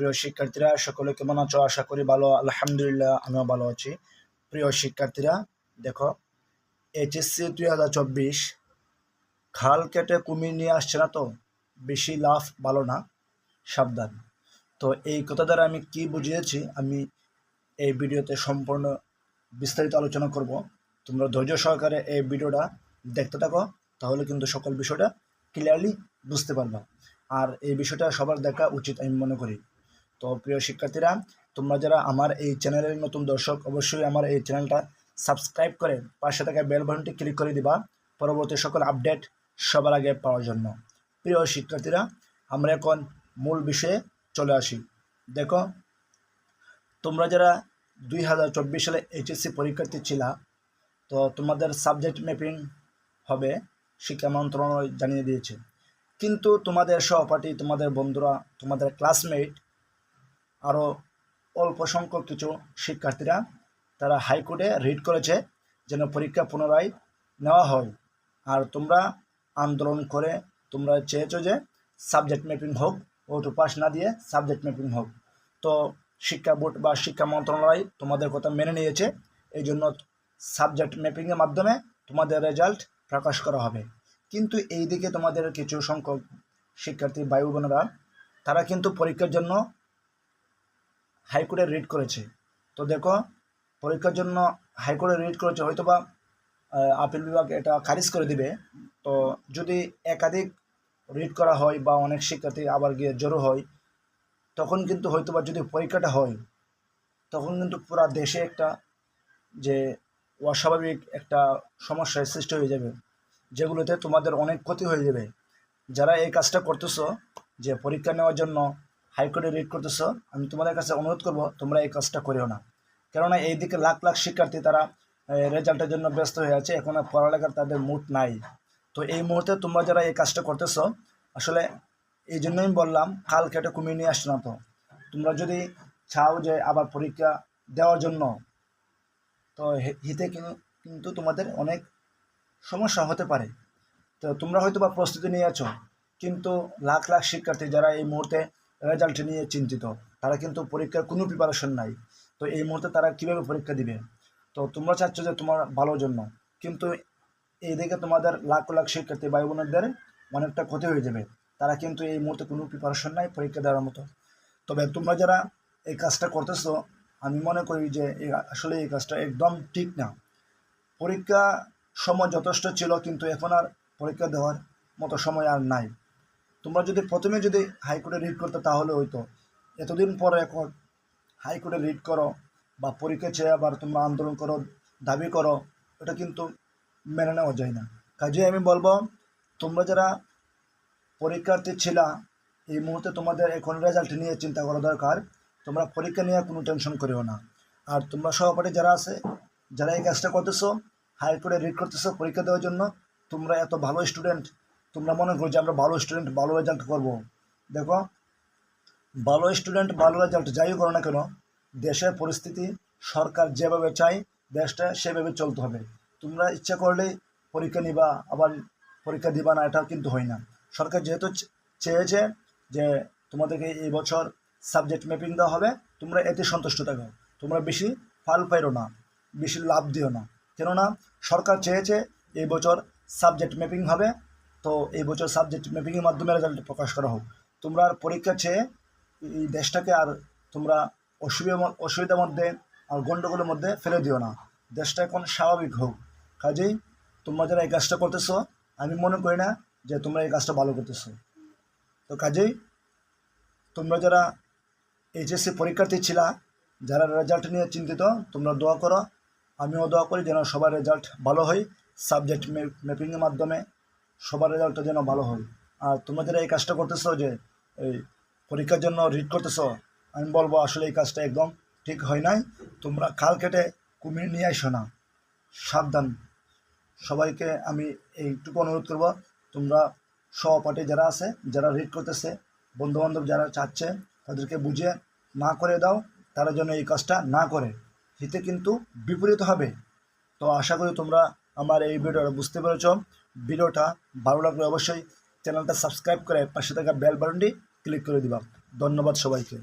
প্রিয় শিক্ষার্থীরা, সকলে কেমন আছো? আশা করি ভালো। আলহামদুলিল্লাহ, আমিও ভালো আছি। প্রিয় শিক্ষার্থীরা, দেখো এইচএসসি দুই হাজার চব্বিশ, খাল কেটে কুমির নিয়ে আসছে না তো? বেশি লাভ ভালো না, সাবধান। তো এই কথা দ্বারা আমি কি বুঝিয়েছি, আমি এই ভিডিওতে সম্পূর্ণ বিস্তারিত আলোচনা করব। তোমরা ধৈর্য সহকারে এই ভিডিওটা দেখতে থাকো, তাহলে কিন্তু সকল বিষয়টা ক্লিয়ারলি বুঝতে পারবা। আর এই বিষয়টা সবার দেখা উচিত, আমি মনে করি। তো প্রিয় শিক্ষার্থীরা, তোমরা যারা আমার এই চ্যানেলের নতুন দর্শক, অবশ্যই আমার এই চ্যানেলটা সাবস্ক্রাইব করে পাশে থাকা বেল বাটনটি ক্লিক করে দিবা। পরবর্তী সকল আপডেট সবার আগে পাওয়ার জন্য। প্রিয় শিক্ষার্থীরা, আমরা এখন মূল বিষয়ে চলে আসি। দেখো, তোমরা যারা দুই হাজার চব্বিশ সালে এইচএসসি পরীক্ষার্থী ছিলা, তো তোমাদের সাবজেক্ট ম্যাপিং হবে শিক্ষা মন্ত্রণালয় জানিয়ে দিয়েছে। কিন্তু তোমাদের সহপাঠী, তোমাদের বন্ধুরা, তোমাদের ক্লাসমেট আরও অল্প সংখ্যক কিছু শিক্ষার্থীরা তারা হাইকোর্টে রিট করেছে যেন পরীক্ষা পুনরায় নেওয়া হয়। আর তোমরা আন্দোলন করে তোমরা চেয়েছো যে সাবজেক্ট ম্যাপিং হোক ওটু পাস না দিয়ে সাবজেক্ট ম্যাপিং হোক। তো শিক্ষা বোর্ড বা শিক্ষা মন্ত্রণালয় তোমাদের কথা মেনে নিয়েছে, এই জন্য সাবজেক্ট ম্যাপিংয়ের মাধ্যমে তোমাদের রেজাল্ট প্রকাশ করা হবে। কিন্তু এই দিকে তোমাদের কিছু সংখ্যক শিক্ষার্থী বায়ু বোনেরা তারা কিন্তু পরীক্ষার জন্য হাইকোর্টে রিট করেছে। তো দেখো, পরীক্ষার জন্য হাইকোর্টে রিট করেছে, হয়তোবা আপিল বিভাগ এটা খারিজ করে দিবে। তো যদি একাধিক রিট করা হয় বা অনেক শিক্ষার্থী আবার গিয়ে জড়ো হয়, তখন কিন্তু হয়তোবা যদি পরীক্ষাটা হয়, তখন কিন্তু পুরা দেশে একটা যে অস্বাভাবিক একটা সমস্যার সৃষ্টি হয়ে যাবে, যেগুলোতে তোমাদের অনেক ক্ষতি হয়ে যাবে। যারা এই কাজটা করতেছো, যে পরীক্ষা নেওয়ার জন্য হাইকোর্টে রিট করতেছো, আমি তোমাদের কাছে অনুরোধ করব, তোমরা এই কাজটা করিও না। কেননা এই দিকে লাখ লাখ শিক্ষার্থী তারা রেজাল্টের জন্য ব্যস্ত হয়ে আছে, এখন পড়ালেখার তাদের মুড নাই। তো এই মুহূর্তে তোমরা যারা এই কাজটা করতেছ, আসলে এই জন্যই বললাম কাল কেটে কমিয়ে নিয়ে আসছো না তো। তোমরা যদি চাও যে আবার পরীক্ষা দেওয়ার জন্য, তো হিতে কিন্তু তোমাদের অনেক সমস্যা হতে পারে। তো তোমরা হয়তো বা প্রস্তুতি নিয়ে আছো, কিন্তু লাখ লাখ শিক্ষার্থী যারা এই মুহূর্তে রেজাল্ট নিয়ে চিন্তিত। তারা কিন্তু পরীক্ষার কোনো প্রিপারেশন নাই। তো এই মুহূর্তে তারা কীভাবে পরীক্ষা দিবে? তো তোমরা চাচ্ছ যে তোমার ভালোর জন্য। কিন্তু এই দিকে তোমাদের লাখ লাখ শিক্ষার্থী ভাই বোনদের অনেকটা ক্ষতি হয়ে যাবে। তারা কিন্তু এই মুহূর্তে কোনো প্রিপারেশন নাই পরীক্ষা দেওয়ার মতো। তবে তোমরা যারা এই কাজটা করতেছো, আমি মনে করি যে আসলে এই কাজটা একদম ঠিক না। পরীক্ষা সময় যথেষ্ট ছিল, কিন্তু এখন আর পরীক্ষা দেওয়ার মতো সময় আর নাই। তোমরা যদি প্রথমে যদি হাইকোর্টে রিড করতে, তাহলে হয়তো এতদিন পরে এখন হাইকোর্টে রিড করো বা পরীক্ষা চেয়ে আবার তোমরা আন্দোলন করো, দাবি করো, এটা কিন্তু মেনে নেওয়া যায় না। কাজে আমি বলব, তোমরা যারা পরীক্ষার্থী ছিলা, এই মুহূর্তে তোমাদের এখন রেজাল্ট নিয়ে চিন্তা করা দরকার। তোমরা পরীক্ষা নিয়ে কোনো টেনশন করিও না। আর তোমরা সহপাঠী যারা আছে, যারা এই কাজটা করতেছো, হাইকোর্টে রিড করতেছো পরীক্ষা দেওয়ার জন্য, তোমরা এত ভালো স্টুডেন্ট তোমরা মনে করো যে আমরা ভালো স্টুডেন্ট ভালো রেজাল্ট করব। দেখো, ভালো স্টুডেন্ট ভালো রেজাল্ট যাই করো না কেন, দেশের পরিস্থিতি সরকার যেভাবে চাই দেশটা সেভাবে চলতে হবে। তোমরা ইচ্ছা করলেই পরীক্ষা নিবা, আবার পরীক্ষা দিবা না এটা কিন্তু হয় না। সরকার যেহেতু চেয়েছে যে তোমাদেরকে এই বছর সাবজেক্ট ম্যাপিং দেওয়া হবে, তোমরা এতে সন্তুষ্ট থাকো। তোমরা বেশি ফাল পাইরো না, বেশি লাভ দিও না। কেননা সরকার চেয়েছে এই বছর সাবজেক্ট ম্যাপিং হবে তো এই বছর সাবজেক্ট ম্যাপিংয়ের মাধ্যমে রেজাল্ট প্রকাশ করা হোক। তোমরা আর পরীক্ষা চেয়ে এই দেশটাকে আর তোমরা অসুবিধা অসুবিধার মধ্যে আর গণ্ডগোলের মধ্যে ফেলে দিও না। দেশটা এখন স্বাভাবিক হোক। কাজেই তোমরা যারা এই কাজটা করতেছো, আমি মনে করি না যে তোমরা এই কাজটা ভালো করতেছো। তো কাজেই তোমরা যারা এইচএসসি পরীক্ষার্থী ছিলা, যারা রেজাল্ট নিয়ে চিন্তিত, তোমরা দোয়া করো। আমিও দোয়া করি যেন সবার রেজাল্ট ভালো হয়। সাবজেক্ট ম্যাপিংয়ের মাধ্যমে সবার রেজাল্টটা যেন ভালো হয়। আর তোমরা যারা এই কাজটা করতেছো যে, এই পরীক্ষার জন্য রিড করতেছো, আমি বলব আসলে এই কাজটা একদম ঠিক হয় নাই। তোমরা খাল কেটে কুমির নিয়ে আসো না। সাবধান। সবাইকে আমি এইটুকু অনুরোধ করব, তোমরা সহপাঠী যারা আছে, যারা রিড করতেছে, বন্ধুবান্ধব যারা চাচ্ছে, তাদেরকে বুঝে না করে দাও, তারা যেন এই কাজটা না করে। হিতে কিন্তু বিপরীত হবে। তো আশা করি তোমরা আমার এই ভিডিওটা বুঝতে পেরেছ। ভিডিওটা ভালো লাগলে অবশ্যই চ্যানেলটা সাবস্ক্রাইব করে পাশে থাকা বেল বাটনটি ক্লিক করে দিবা। ধন্যবাদ সবাইকে।